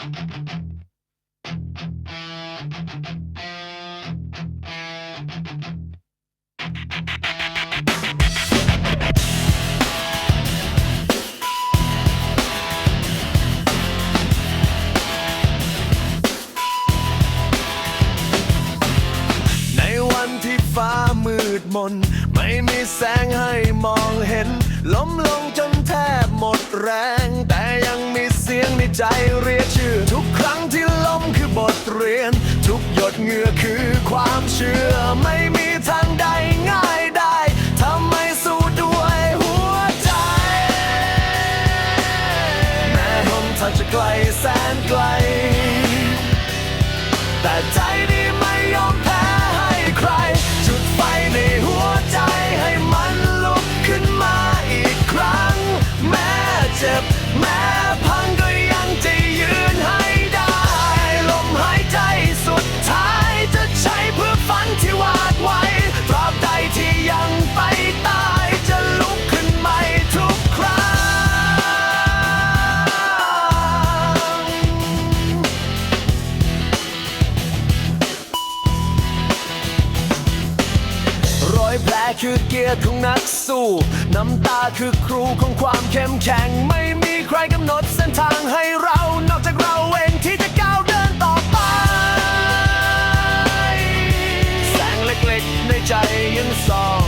ในวันที่ฟ้ามืดมน ไม่มีแสงให้มองเห็น ล้มลงจนแทบหมดแรง แต่ยังมีเสียงในใจ เหงื่อคือความเชื่อไม่มีทางใดง่ายได้ทำไมสู้ด้วยหัวใจ แม้หนทางจะไกลแสนไกล แต่ใจนี้ คือเกียรติของนักสู้ น้ำตาคือครูของความเข้มแข็ง ไม่มีใครกำหนดเส้นทางให้เรา นอกจากเราเองที่จะก้าวเดินต่อไป แสงเล็กๆในใจยังส่อง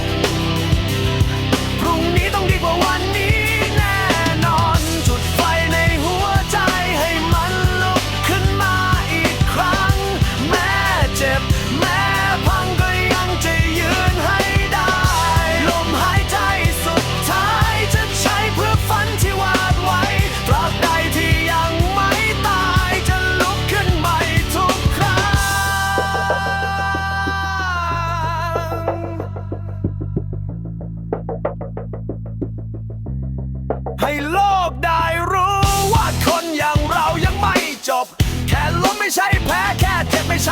ให้โลกได้รู้ว่าคนอย่างเรายังไม่จบ แค่ล้มไม่ใช่แพ้แค่เจ็บไม่ใช่